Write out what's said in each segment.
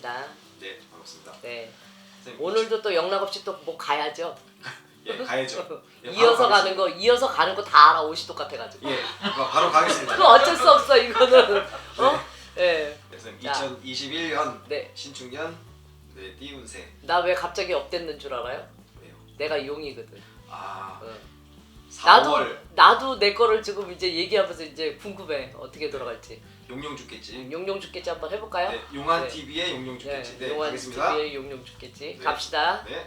반갑습니다. 네 반갑습니다. 네, 선생님, 오늘도 또 영락 없이 또 뭐 가야죠. 예 가야죠. 예, 바로 이어서 가는. 거, 이어서 가는 거 다 알아. 옷이 똑같아가지고. 예 바- 바로 가겠습니다. 그거 어쩔 수 없어 이거는. 어? 네. 네, 선생님 자. 2021년 네. 신축년 네 띠운세 나 왜 갑자기 업됐는 줄 알아요? 왜요? 내가 용이거든. 아 어. 4월 나도 나도 내 거를 지금 이제 얘기하면서 이제 궁금해 어떻게 돌아갈지. 용용 죽겠지. 용용 죽겠지 한번 해볼까요? 네, 용한 네. TV의 용용 죽겠지. 네, 용한 가겠습니다. TV의 용용 죽겠지. 네. 갑시다. 네.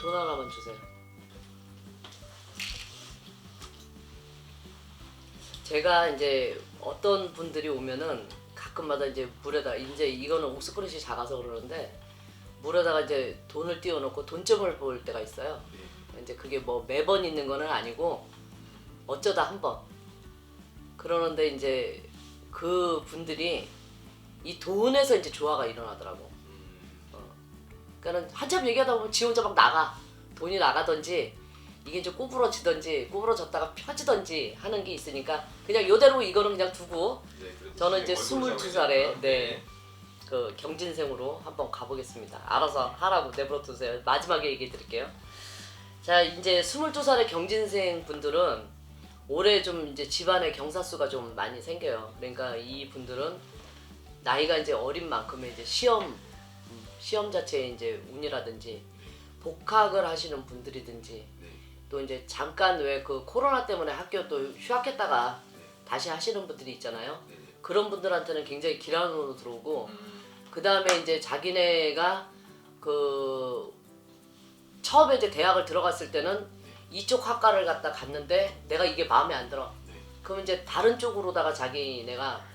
돈 하나만 주세요. 제가 이제 어떤 분들이 오면은 가끔마다 이제 물에다 이제 이거는 옥수 그릇이 작아서 그러는데 물에다가 이제 돈을 띄워놓고 돈점을 볼 때가 있어요. 네. 이제 그게 뭐 매번 있는 거는 아니고 어쩌다 한 번. 그러는데 이제 그 분들이 이 돈에서 이제 조화가 일어나더라고. 음, 그러니까는 한참 얘기하다 보면 지 혼자 막 나가 돈이 나가든지 이게 이제 구부러지든지 구부러졌다가 펴지든지 하는 게 있으니까 그냥 요대로 이거는 그냥 두고 네, 저는 이제 선생님 얼굴을 22 잡아야 살에 되니까. 네. 그 경진생으로 한번 가보겠습니다. 알아서 하라고 내버려 두세요. 마지막에 얘기해 드릴게요. 자 이제 22살의 경진생 분들은 올해 좀 이제 집안에 경사수가 좀 많이 생겨요. 그러니까 이 분들은 나이가 이제 어린 만큼의 이제 시험 음, 시험 자체에 이제 운이라든지 복학을 하시는 분들이든지 네. 또 이제 잠깐 왜 그 코로나 때문에 학교 또 휴학했다가 네. 다시 하시는 분들이 있잖아요. 그런 분들한테는 굉장히 기란으로 들어오고 음, 그 다음에 이제 자기네가 그 처음에 이제 대학을 들어갔을 때는 이쪽 학과를 갖다 갔는데 내가 이게 마음에 안 들어. 네. 그럼 이제 다른 쪽으로다가 자기네가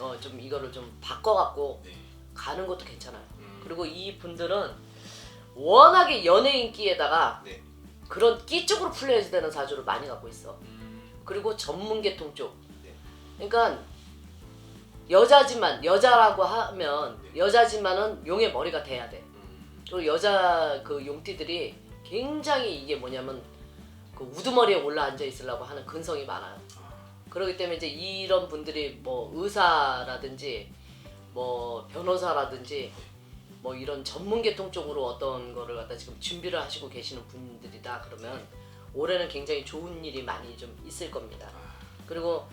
어 좀 이거를 좀 바꿔갖고 네. 가는 것도 괜찮아요. 음, 그리고 이 분들은 워낙에 연예인 끼에다가 네. 그런 끼 쪽으로 풀려야 되는 사주를 많이 갖고 있어. 음, 그리고 전문 계통 쪽. 네. 그러니까 여자지만 여자라고 하면 여자지만은 용의 머리가 돼야 돼. 음, 그리고 여자 그 용띠들이 굉장히 이게 뭐냐면 그 우두머리에 올라 앉아 있으려고 하는 근성이 많아요. 아, 그렇기 때문에 이제 이런 분들이 뭐 의사라든지 뭐 변호사라든지 뭐 이런 전문 계통 쪽으로 어떤 거를 갖다 지금 준비를 하시고 계시는 분들이다 그러면 올해는 굉장히 좋은 일이 많이 좀 있을 겁니다. 아, 그리고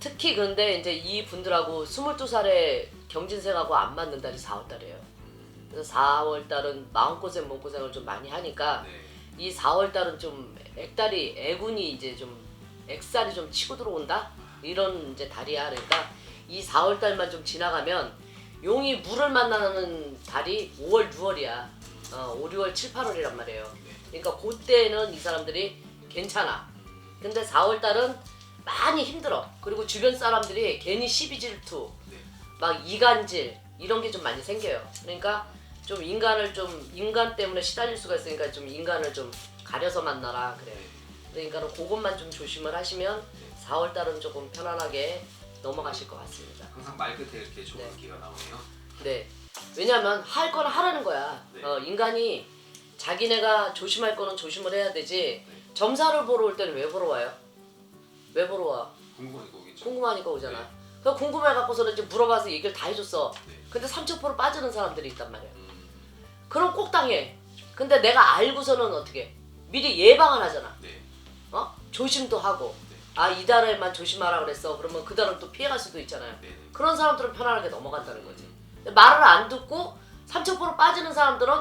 특히 근데 이제 이 분들하고 22살의 경진생하고 안 맞는 달이 4월달이에요. 음, 그래서 4월달은 마음고생 몸고생을 좀 많이 하니까 네. 이 4월달은 좀 액달이 애군이 이제 좀 액살이 좀 치고 들어온다 이런 이제 달이야. 그러니까 이 4월달만 좀 지나가면 용이 물을 만나는 달이 5월, 6월이야. 어, 5, 6월, 7, 8월이란 말이에요. 네. 그러니까 그때는 이 사람들이 괜찮아. 음, 근데 4월 달은 많이 힘들어. 그리고 주변 사람들이 괜히 시비 질투, 네. 막 이간질 이런 게 좀 많이 생겨요. 그러니까 좀 인간을 좀 인간 때문에 시달릴 수가 있으니까 좀 인간을 좀 가려서 만나라 그래. 네. 그러니까 그것만 좀 조심을 하시면 4월 달은 조금 편안하게 넘어가실 것 같습니다. 항상 말 끝에 이렇게 좋은 네. 기가 나오네요. 네. 왜냐면 할건 하라는 거야. 네. 어, 인간이 자기네가 조심할 거는 조심을 해야 되지. 네. 점사를 보러 올 때는 왜 보러 와요? 왜 보러 와? 궁금하니까 오겠죠. 궁금하니까 오잖아. 네. 그 궁금해 갖고서는 이제 물어봐서 얘기를 다 해줬어. 네. 근데 삼천포로 빠지는 사람들이 있단 말이야. 음, 그럼 꼭 당해. 근데 내가 알고서는 어떻게? 미리 예방을 하잖아. 네. 어? 조심도 하고. 네. 아 이달에만 조심하라 그랬어. 그러면 그 달은 또 피해갈 수도 있잖아요. 네. 네. 그런 사람들은 편안하게 넘어간다는 거지. 근데 말을 안 듣고 삼천포로 빠지는 사람들은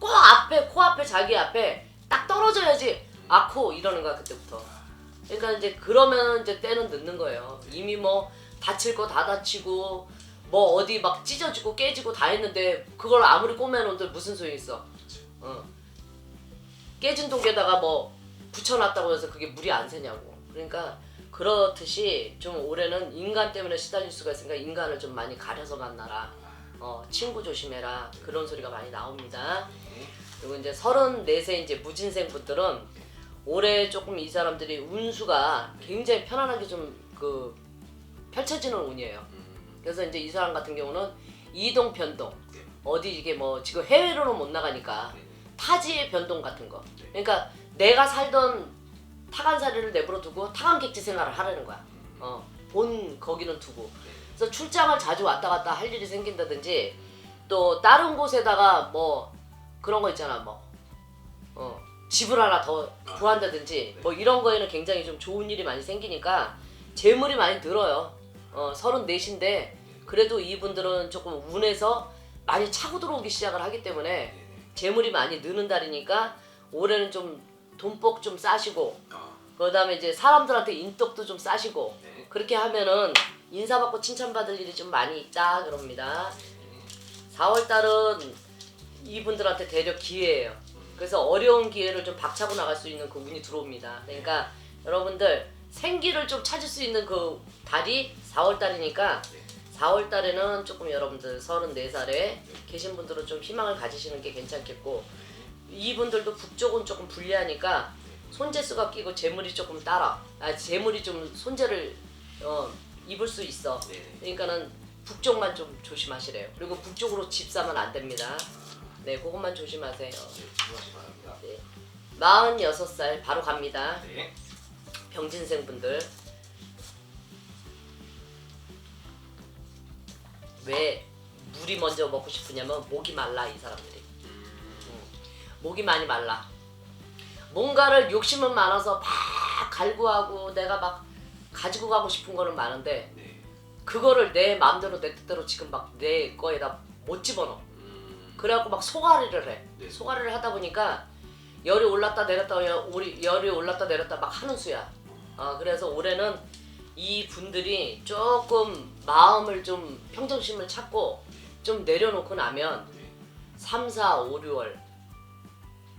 꼭 앞에 코 앞에 자기 앞에 딱 떨어져야지 아코 이러는 거야 그때부터. 그러니까 이제 그러면 이제 때는 늦는 거예요. 이미 뭐 다칠 거 다 다치고 뭐 어디 막 찢어지고 깨지고 다 했는데 그걸 아무리 꼬매놓은들 무슨 소용 있어? 어. 깨진 독에다가 뭐 붙여놨다고 해서 그게 물이 안 새냐고. 그러니까 그렇듯이 좀 올해는 인간 때문에 시달릴 수가 있으니까 인간을 좀 많이 가려서 만나라. 어, 친구 조심해라. 그런 소리가 많이 나옵니다. 네. 그리고 이제 34세 이제 무진생 분들은 올해 조금 이 사람들이 운수가 굉장히 편안하게 좀 그 펼쳐지는 운이에요. 음, 그래서 이제 이 사람 같은 경우는 이동 변동, 네. 어디 이게 뭐 지금 해외로는 못 나가니까 네. 타지의 변동 같은 거. 네. 그러니까 내가 살던 타간사리를 내버려 두고 타간객지 생활을 하라는 거야. 음. 어, 본 거기는 두고. 네. 그래서 출장을 자주 왔다 갔다 할 일이 생긴다든지 또 다른 곳에다가 뭐 그런 거 있잖아 뭐 어, 집을 하나 더 구한다든지 뭐 이런 거에는 굉장히 좀 좋은 일이 많이 생기니까 재물이 많이 늘어요. 어, 34인데 그래도 이분들은 조금 운에서 많이 차고 들어오기 시작을 하기 때문에 네. 재물이 많이 느는 달이니까 올해는 좀 돈복 좀 싸시고 아, 그다음에 이제 사람들한테 인덕도 좀 싸시고 네. 그렇게 하면은 인사받고 칭찬받을 일이 좀 많이 있다 그럽니다. 네. 4월 달은 이분들한테 대략 기회예요. 그래서 어려운 기회를 좀 박차고 나갈 수 있는 그 운이 들어옵니다. 그러니까 여러분들 생기를 좀 찾을 수 있는 그 달이 4월 달이니까 네. 4월 달에는 조금 여러분들 34살에 계신 분들은 좀 희망을 가지시는 게 괜찮겠고 이분들도 북쪽은 조금 불리하니까 손재수가 끼고 재물이 조금 따라 아 재물이 좀 손재를 어, 입을 수 있어 네. 네. 그러니까는 북쪽만 좀 조심하시래요 그리고 북쪽으로 집 사면 안 됩니다 네 그것만 조심하세요 네. 조심하시 바랍니다. 네. 46살 바로 갑니다 네. 병진생 분들 왜 물이 먼저 먹고 싶으냐면 목이 말라 이 사람들이 음. 목이 많이 말라 뭔가를 욕심은 많아서 막 갈구하고 내가 막 가지고 가고 싶은 거는 많은데 네. 그거를 내 마음대로 내 뜻대로 지금 막 내 거에다 못 집어넣어 음. 그래갖고 막 소가리를 해 네. 소가리를 하다 보니까 열이 올랐다 내렸다 여- 우리 열이 올랐다 내렸다 막 하는 수야. 어, 그래서 올해는 이 분들이 조금 마음을 좀 평정심을 찾고 좀 내려놓고 나면 네. 3, 4, 5, 6월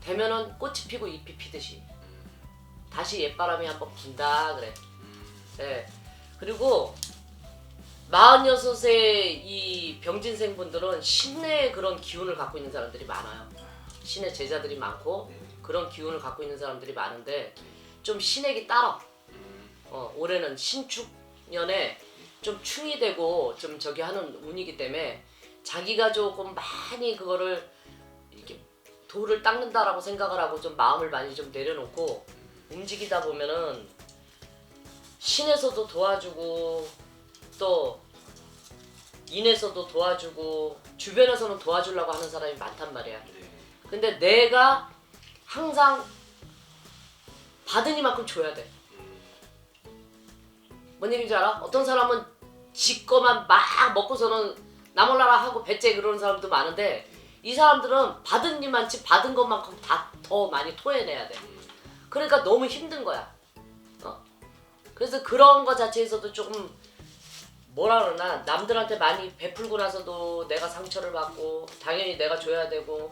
되면은 꽃이 피고 잎이 피듯이 다시 옛바람이 한번 분다 그래. 음. 네. 그리고 46세 이 병진생 분들은 신의 그런 기운을 갖고 있는 사람들이 많아요. 신의 제자들이 많고 네. 그런 기운을 갖고 있는 사람들이 많은데 좀 신에게 따라 음. 어, 올해는 신축년에 좀 충이 되고 좀 저기 하는 운이기 때문에 자기가 조금 많이 그거를 돌을 닦는다라고 생각을 하고 좀 마음을 많이 좀 내려놓고 움직이다 보면은 신에서도 도와주고 또 인에서도 도와주고 주변에서는 도와주려고 하는 사람이 많단 말이야. 네. 근데 내가 항상 받으니만큼 줘야 돼. 음. 뭔 얘기인지 알아? 어떤 사람은 지 거만 막 먹고서는 나 몰라라 하고 배째 그러는 사람도 많은데 이 사람들은 받은 일만치 받은 것만큼 다 더 많이 토해내야 돼. 그러니까 너무 힘든 거야. 어? 그래서 그런 거 자체에서도 조금 뭐라 그러나 남들한테 많이 베풀고 나서도 내가 상처를 받고 당연히 내가 줘야 되고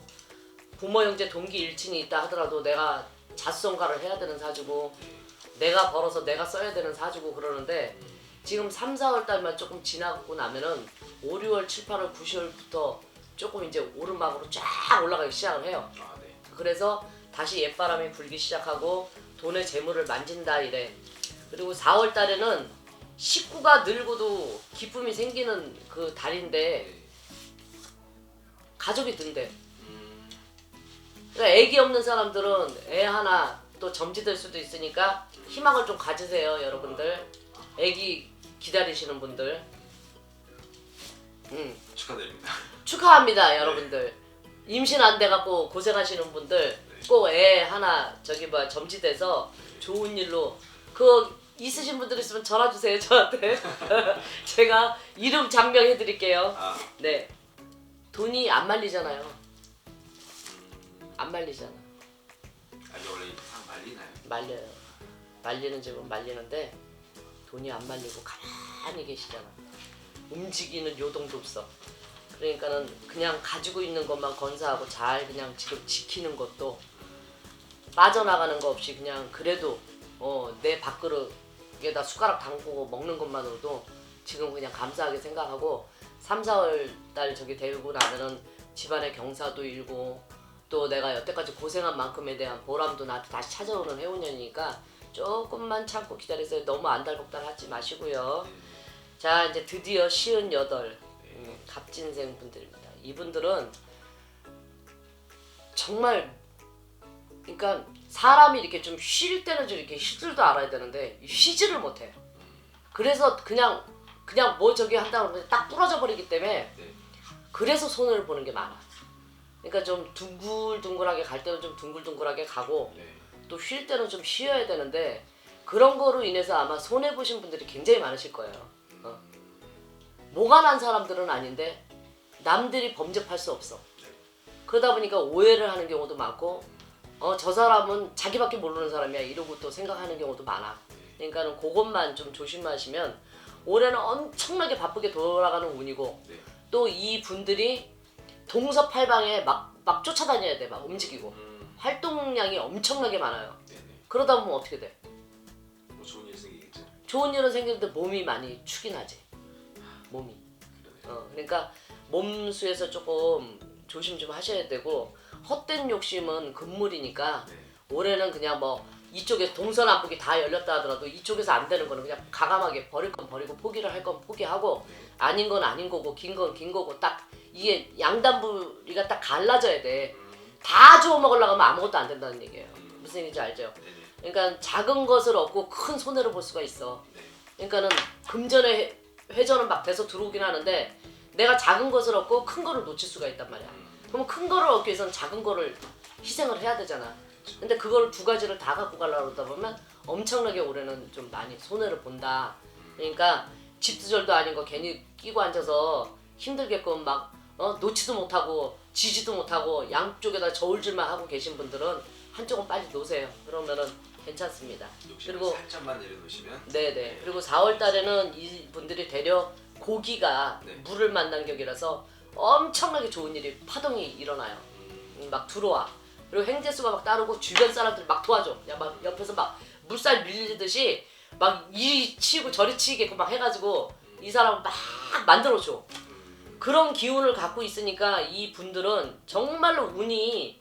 부모 형제 동기 일친이 있다 하더라도 내가 잣송가를 해야 되는 사주고 내가 벌어서 내가 써야 되는 사주고 그러는데 지금 3, 4월 달만 조금 지나고 나면은 5, 6월, 7, 8월, 9월부터 조금 이제 오르막으로 쫙 올라가기 시작을 해요. 아, 네. 그래서 다시 옛바람이 불기 시작하고 돈의 재물을 만진다 이래. 그리고 4월 달에는 식구가 늘고도 기쁨이 생기는 그 달인데 네. 가족이 든대. 음. 그러니까 애기 없는 사람들은 애 하나 또 점지될 수도 있으니까 희망을 좀 가지세요 여러분들. 애기 기다리시는 분들. 음. 축하드립니다. 축하합니다 여러분들. 임신 안 돼갖고 고생하시는 분들 꼭애 하나 저기 뭐 점지돼서 좋은 일로. 그 있으신 분들 있으면 전화 주세요 저한테. 제가 이름 장명해 드릴게요. 아. 네. 돈이 안 말리잖아요. 음. 안 말리잖아. 아니 원래 상 말리나요? 말려요. 말리는 집은 말리는데 돈이 안 말리고 가만히 계시잖아 움직이는 요동도 없어 그러니까는 그냥 가지고 있는 것만 건사하고 잘 그냥 지금 지키는 것도 빠져나가는 거 없이 그냥 그래도 어, 내 밥그릇에다 숟가락 담고 먹는 것만으로도 지금 그냥 감사하게 생각하고 3, 4월 달 저기 되고 나면은 집안의 경사도 일고 또 내가 여태까지 고생한 만큼에 대한 보람도 나한테 다시 찾아오는 해운년이니까 조금만 참고 기다리세요. 너무 안달복달 하지 마시고요. 자 이제 드디어 시은 여덟 음, 갑진생 분들입니다. 이분들은 정말 그러니까 사람이 이렇게 좀 쉴 때는 좀 이렇게 쉴 줄도 알아야 되는데 쉬지를 못해. 그래서 그냥 그냥 뭐 저기 한다고 하면 딱 부러져 버리기 때문에 네. 그래서 손해를 보는 게 많아. 그러니까 좀 둥글둥글하게 갈 때는 좀 둥글둥글하게 가고 네. 또쉴 때는 좀 쉬어야 되는데 그런 거로 인해서 아마 손해 보신 분들이 굉장히 많으실 거예요. 어. 뭐가 난 사람들은 아닌데 남들이 범접할 수 없어. 그러다 보니까 오해를 하는 경우도 많고 어 저 사람은 자기밖에 모르는 사람이야 이러고 또 생각하는 경우도 많아. 그러니까는 그것만 좀 조심하시면 올해는 엄청나게 바쁘게 돌아가는 운이고 네. 또이 분들이 동서팔방에 막, 막 쫓아다녀야 돼 막 움직이고 음. 활동량이 엄청나게 많아요. 네네. 그러다 보면 어떻게 돼? 뭐 좋은 일 생기겠죠. 좋은 일은 생기는데 몸이 많이 축이 나지. 몸이. 어, 그러니까 몸수에서 조금 조심 좀 하셔야 되고 헛된 욕심은 금물이니까 네. 올해는 그냥 뭐 이쪽에 동서남북이 다 열렸다 하더라도 이쪽에서 안 되는 거는 그냥 가감하게 버릴 건 버리고 포기를 할 건 포기하고 네. 아닌 건 아닌 거고 긴 건 긴 거고 딱 이게 양단부리가 딱 갈라져야 돼. 음. 다 주워 먹으려고 하면 아무것도 안 된다는 얘기예요. 음. 무슨 얘기인지 알죠? 네네. 그러니까 작은 것을 얻고 큰 손해를 볼 수가 있어. 네. 그러니까는 금전의 회- 회전은 막 돼서 들어오긴 하는데 내가 작은 것을 얻고 큰 거를 놓칠 수가 있단 말이야. 음. 그러면 큰 거를 얻기 위해서는 작은 거를 희생을 해야 되잖아. 근데 그걸 두 가지를 다 갖고 가려고 그러다 보면 엄청나게 올해는 좀 많이 손해를 본다. 그러니까 집두절도 아닌 거 괜히 끼고 앉아서 힘들게끔 막 어, 놓지도 못하고 지지도 못하고 양쪽에다 저울질만 하고 계신 분들은 한쪽은 빨리 놓으세요. 그러면은 괜찮습니다. 그리고 살짝만 내려놓으시면 네네. 그리고 4월 달에는 이 분들이 되려 고기가 네. 물을 만난 격이라서 엄청나게 좋은 일이 파동이 일어나요. 음. 음, 막 들어와. 그리고 행재수가 막 따르고 주변 사람들 막 도와줘. 그냥 막 옆에서 막 물살 밀리듯이 막 이리 치고 저리 치게끔 막 해가지고 이 사람을 막 만들어줘. 음. 그런 기운을 갖고 있으니까 이 분들은 정말로 운이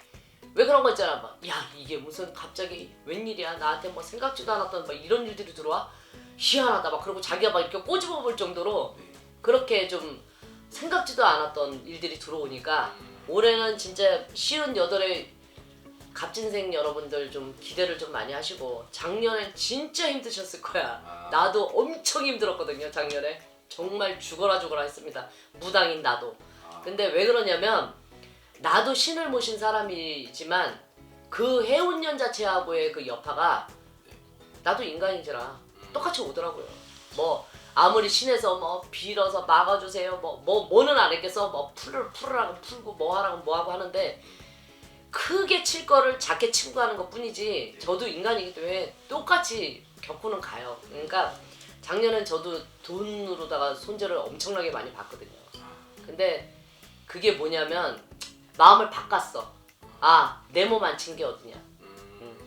왜 그런 거 있잖아 막 야 이게 무슨 갑자기 웬일이야 나한테 뭐 생각지도 않았던 막 이런 일들이 들어와 희한하다 막 그러고 자기가 막 이렇게 꼬집어 볼 정도로 네. 그렇게 좀 생각지도 않았던 일들이 들어오니까 음. 올해는 진짜 쉬운 여덟의 갑진생 여러분들 좀 기대를 좀 많이 하시고 작년엔 진짜 힘드셨을 거야 아. 나도 엄청 힘들었거든요 작년에 정말 죽어라 죽어라 했습니다 무당인 나도 아. 근데 왜 그러냐면 나도 신을 모신 사람이지만 그 해운년 자체하고의 그 여파가 나도 인간인지라 음. 똑같이 오더라고요. 뭐 아무리 신에서 뭐 빌어서 막아주세요 뭐 뭐 뭐는 안 했겠어 뭐 풀을 풀으라고 풀고 뭐 하라고 뭐 하고 하는데 크게 칠 거를 작게 치고 가는 것 뿐이지 저도 인간이기 때문에 똑같이 겪고는 가요. 그러니까 작년엔 저도 돈으로다가 손재를 엄청나게 많이 봤거든요. 근데 그게 뭐냐면 마음을 바꿨어. 아, 내 몸안친게 어디냐. 음.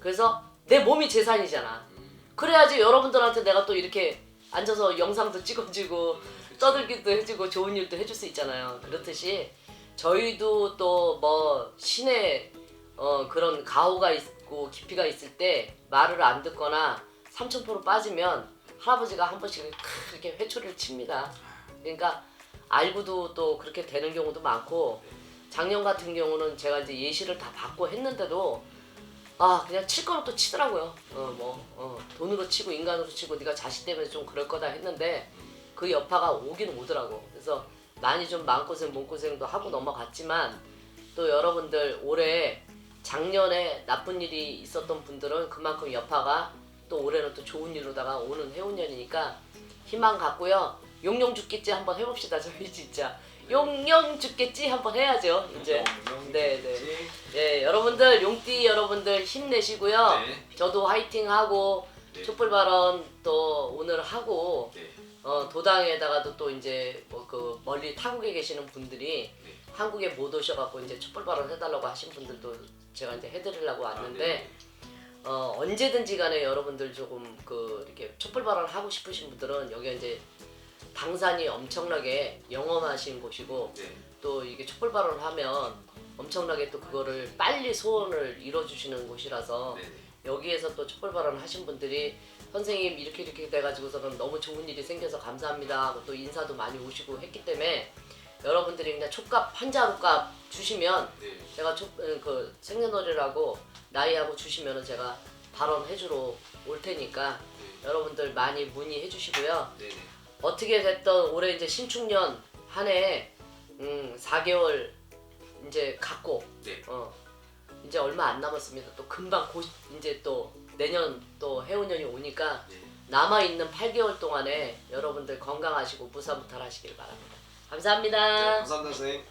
그래서 내 몸이 재산이잖아. 음. 그래야지 여러분들한테 내가 또 이렇게 앉아서 영상도 찍어주고. 떠들기도 해주고 좋은 일도 해줄 수 있잖아요. 그렇듯이 저희도 또 뭐 신의 어, 그런 가호가 있고 깊이가 있을 때 말을 안 듣거나 삼천포로 빠지면 할아버지가 한 번씩 이렇게 회초리를 칩니다. 그러니까 알고도 또 그렇게 되는 경우도 많고 작년 같은 경우는 제가 이제 예시를 다 받고 했는데도 아 그냥 칠 거는 또 치더라고요. 어뭐 어, 돈으로 치고 인간으로 치고 네가 자식 때문에 좀 그럴 거다 했는데 그 여파가 오긴 오더라고. 그래서 많이 좀 마음고생 몸고생도 하고 넘어갔지만 또 여러분들 올해 작년에 나쁜 일이 있었던 분들은 그만큼 여파가 또 올해는 또 좋은 일로다가 오는 해운년이니까 희망 갖고요. 용용 죽겠지 한번 해봅시다 저희 진짜 용용 죽겠지 한번 해야죠 이제 영- 네, 영지. 예 여러분들 용띠 여러분들 힘내시고요 네. 저도 화이팅 하고 네. 촛불 발언 또 오늘 하고 네. 어, 도당에다가도 또 이제 뭐 그 멀리 타국에 계시는 분들이 네. 한국에 못 오셔갖고 이제 촛불 발언 해달라고 하신 분들도 제가 이제 해드리려고 왔는데 아, 네. 어, 언제든지 간에 여러분들 조금 그 이렇게 촛불 발언 하고 싶으신 분들은 여기 이제 당산이 엄청나게 영험하신 곳이고 네. 또 이게 촛불 발언을 하면 엄청나게 또 그거를 빨리 소원을 이뤄주시는 곳이라서 네. 네. 여기에서 또 촛불 발언을 하신 분들이 선생님 이렇게 이렇게 돼가지고서는 너무 좋은 일이 생겨서 감사합니다 하고 또 인사도 많이 오시고 했기 때문에 여러분들이 그냥 촉값 한 자루값 주시면 네. 제가 촉, 어, 그 생년월일하고 나이하고 주시면은 제가 발언해주러 올 테니까 네. 여러분들 많이 문의해 주시고요. 네네. 어떻게 됐던 올해 이제 신축년 한해 음, 4개월 이제 갔고 네. 어 이제 얼마 안 남았습니다. 또 금방 고 이제 또 내년 또 해운년이 오니까 네. 남아 있는 8개월 동안에 여러분들 건강하시고 무사무탈하시길 바랍니다. 감사합니다. 네, 감사합니다 선생님.